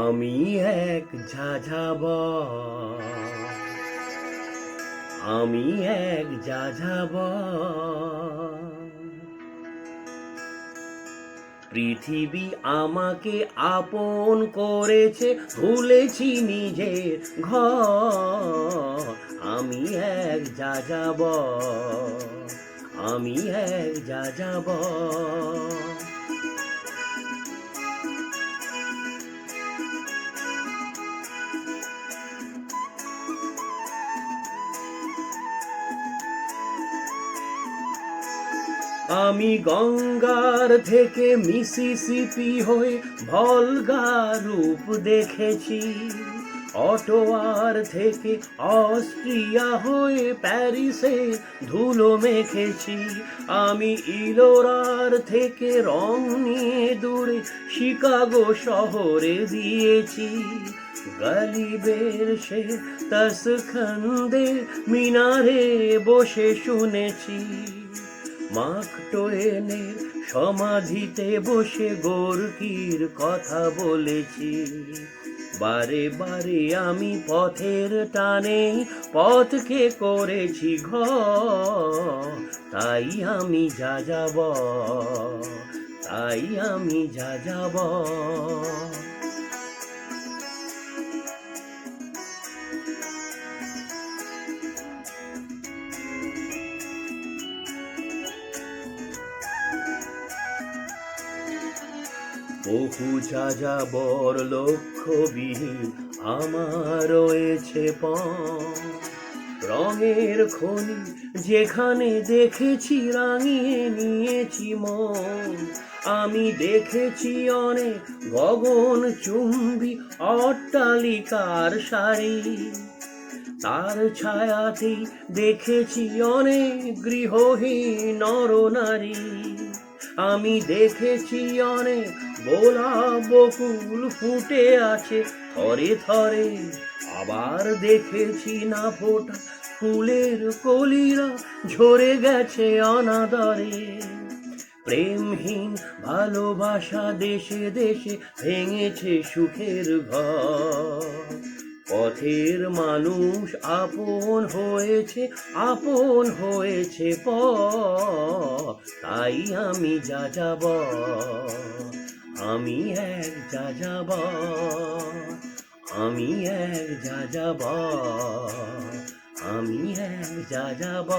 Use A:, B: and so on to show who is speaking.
A: আমি এক ঝাঝাব আমি এক যাযাব পৃথিবী আমাকে আপন করেছে, ভুলেছি নিজের ঘর। আমি এক যাযাব আমি এক যাযাব আমি গঙ্গার থেকে মিসিসিপি হয়ে ভলগা রূপ দেখেছি। অটোয়ার থেকে অস্ট্রিয়া হয়ে প্যারিসে ধুলো মেখেছি। আমি ইলোরার থেকে রং নিয়ে দূরে শিকাগো শহরে দিয়েছি। গলিবের সে তসখন্দে মিনারে বসে শুনেছি। মার্ক টোয়েনের সমাধিতে বসে গোর্কির কথা বলেছি। বারে বারে আমি পথের টানে পথকে করেছি ঘর তাই আমি যা যাব, তাই আমি যা যাব। বহু যা যাবর লক্ষ্যবিহীন আমার রয়েছে পথ। রঙের খনি যেখানে দেখেছি, রাঙিয়ে নিয়েছি মন। আমি দেখেছি অনেক গগন চুম্বি অট্টালিকার সারি। তার ছায়াতেই দেখেছি অনেক গৃহহীন নরনারী। আমি দেখেছি অনেক গোলাপ বকুল ফুটে আছে। থরে থরে আবার দেখেছি না ফোটা। ফুলের কলিরা ঝরে গেছে অনাদরে। প্রেমহীন ভালোবাসা দেশে দেশে ভেঙেছে সুখের ঘর। পথের মানুষ আপন হয়েছে আপন হয়েছে প তাই আমি যা যাব আমি এক যা যাব আমি এক যা যাব আমি এক যা যাব